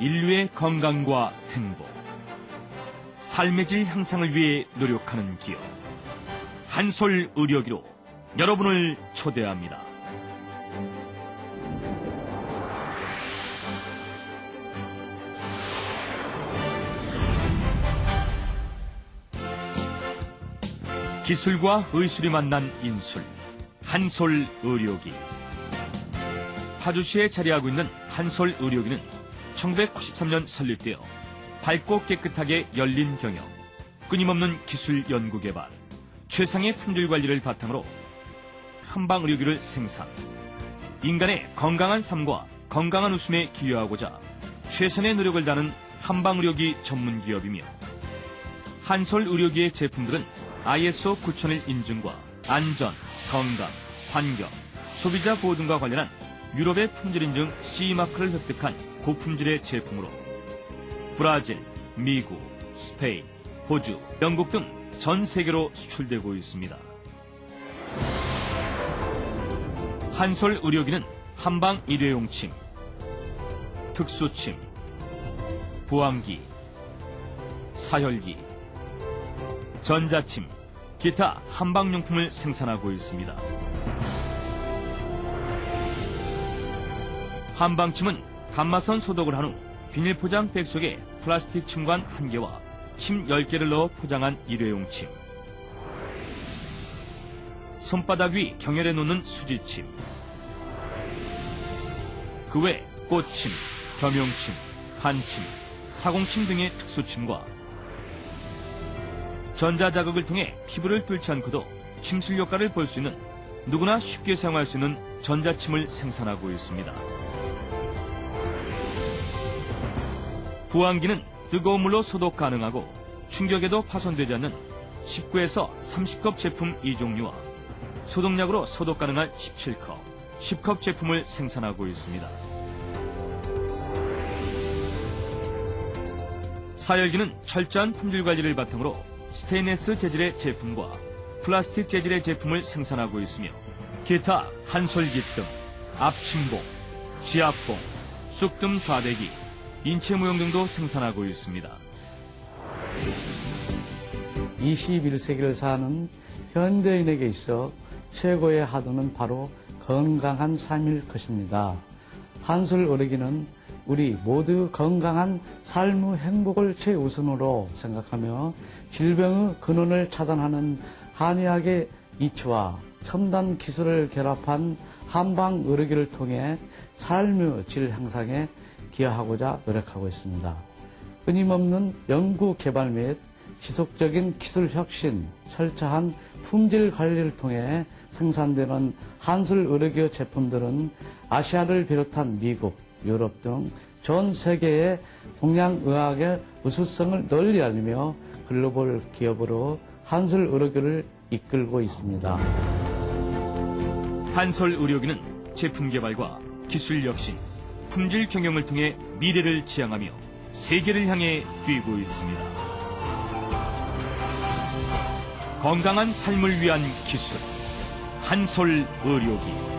인류의 건강과 행복, 삶의 질 향상을 위해 노력하는 기업, 한솔 의료기로 여러분을 초대합니다. 기술과 의술이 만난 인술, 한솔 의료기. 파주시에 자리하고 있는 한솔 의료기는 1993년 설립되어 밝고 깨끗하게 열린 경영, 끊임없는 기술 연구 개발, 최상의 품질 관리를 바탕으로 한방 의료기를 생산, 인간의 건강한 삶과 건강한 웃음에 기여하고자 최선의 노력을 다하는 한방 의료기 전문 기업이며 한솔 의료기의 제품들은 ISO 9001 인증과 안전, 건강, 환경, 소비자 보호 등과 관련한 유럽의 품질 인증 C마크를 획득한 고품질의 제품으로 브라질, 미국, 스페인, 호주, 영국 등 전 세계로 수출되고 있습니다. 한솔 의료기는 한방 일회용 침, 특수침, 부항기, 사혈기, 전자침, 기타 한방용품을 생산하고 있습니다. 한방침은 감마선 소독을 한 후 비닐 포장 백 속에 플라스틱 침관 한개와침 10개를 넣어 포장한 일회용 침. 손바닥 위 경혈에 놓는 수지침. 그 외 꽃침, 겸용침, 한침, 사공침 등의 특수침과 전자자극을 통해 피부를 뚫지 않고도 침술 효과를 볼 수 있는 누구나 쉽게 사용할 수 있는 전자침을 생산하고 있습니다. 부항기는 뜨거운 물로 소독 가능하고 충격에도 파손되지 않는 19에서 30컵 제품 2종류와 소독약으로 소독 가능한 17컵, 10컵 제품을 생산하고 있습니다. 사열기는 철저한 품질 관리를 바탕으로 스테인레스 재질의 제품과 플라스틱 재질의 제품을 생산하고 있으며 기타 한솔기 등 앞침봉, 지압봉, 쑥뜸 좌대기, 인체 무용 등도 생산하고 있습니다. 21세기를 사는 현대인에게 있어 최고의 하도는 바로 건강한 삶일 것입니다. 한술 어르기는 우리 모두 건강한 삶의 행복을 최우선으로 생각하며 질병의 근원을 차단하는 한의학의 이치와 첨단 기술을 결합한 한방 의료기를 통해 삶의 질 향상에 기여하고자 노력하고 있습니다. 끊임없는 연구 개발 및 지속적인 기술 혁신, 철저한 품질 관리를 통해 생산되는 한술 의료기의 제품들은 아시아를 비롯한 미국, 유럽 등 전 세계의 동양의학의 우수성을 널리 알리며 글로벌 기업으로 한술 의료기를 이끌고 있습니다. 한솔 의료기는 제품 개발과 기술 혁신, 품질 경영을 통해 미래를 지향하며 세계를 향해 뛰고 있습니다. 건강한 삶을 위한 기술, 한솔 의료기.